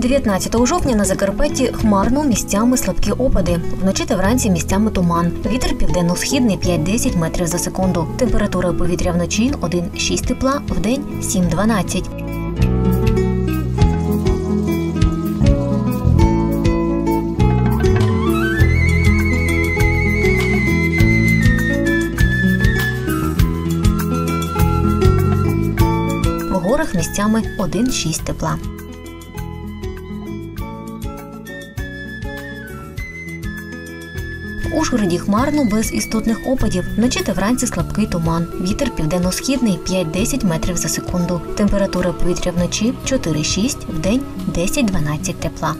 15 жовтня на Закарпатті хмарно місцями слабкі опади. Вночі та вранці місцями туман. Вітер південно-східний 5-10 метрів за секунду. Температура повітря вночі 1,6 тепла, вдень 7-12. В горах місцями 1,6 тепла. В Ужгороді хмарно без істотних опадів. Вночі та вранці слабкий туман. Вітер південно-східний 5-10 метрів за секунду. Температура повітря вночі 4-6, вдень 10-12 тепла.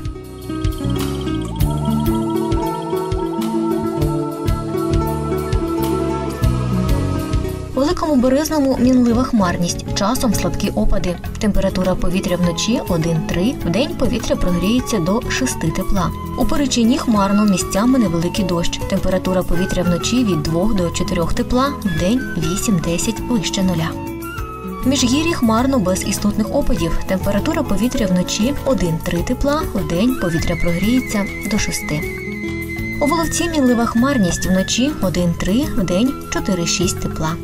Великому березному мінлива хмарність, часом слабкі опади. Температура повітря вночі 1-3, вдень повітря прогріється до 6 тепла. У перечині хмарно місцями невеликий дощ. Температура повітря вночі від 2 до 4 тепла, вдень 8-10 вище нуля. Міжгір'ї хмарно без істотних опадів. Температура повітря вночі 1-3 тепла, вдень повітря прогріється до 6. У Воловці мінлива хмарність вночі 1-3, вдень 4-6 тепла.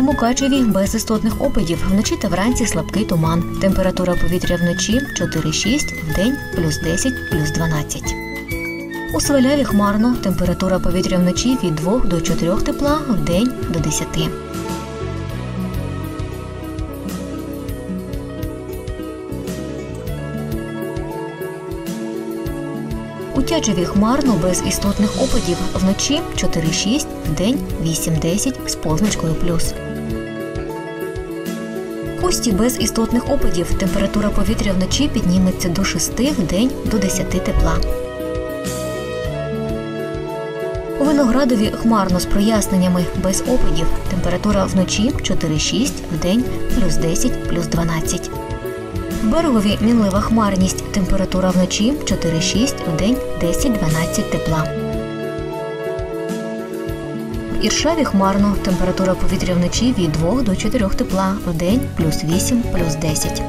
У Мукачеві без істотних опадів вночі та вранці слабкий туман. Температура повітря вночі 4-6, вдень плюс 10, плюс 12. У Сваляві хмарно. Температура повітря вночі від 2 до 4 тепла, вдень до 10. У Тячеві хмарно без істотних опадів вночі 4-6, вдень 8-10 з позначкою плюс. В без істотних опадів температура повітря вночі підніметься до 6, вдень до 10 тепла. У Виноградові хмарно з проясненнями без опадів. Температура вночі 4-6, вдень плюс 10, плюс 12. В берегові мінлива хмарність. Температура вночі 4-6, вдень 10-12 тепла. Іршаві хмарно. Температура повітря вночі від 2 до 4 тепла, вдень плюс 8, плюс 10.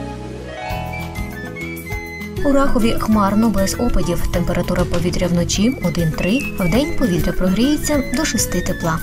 У Рахові хмарно без опадів. Температура повітря вночі 1-3, вдень повітря прогріється до 6 тепла.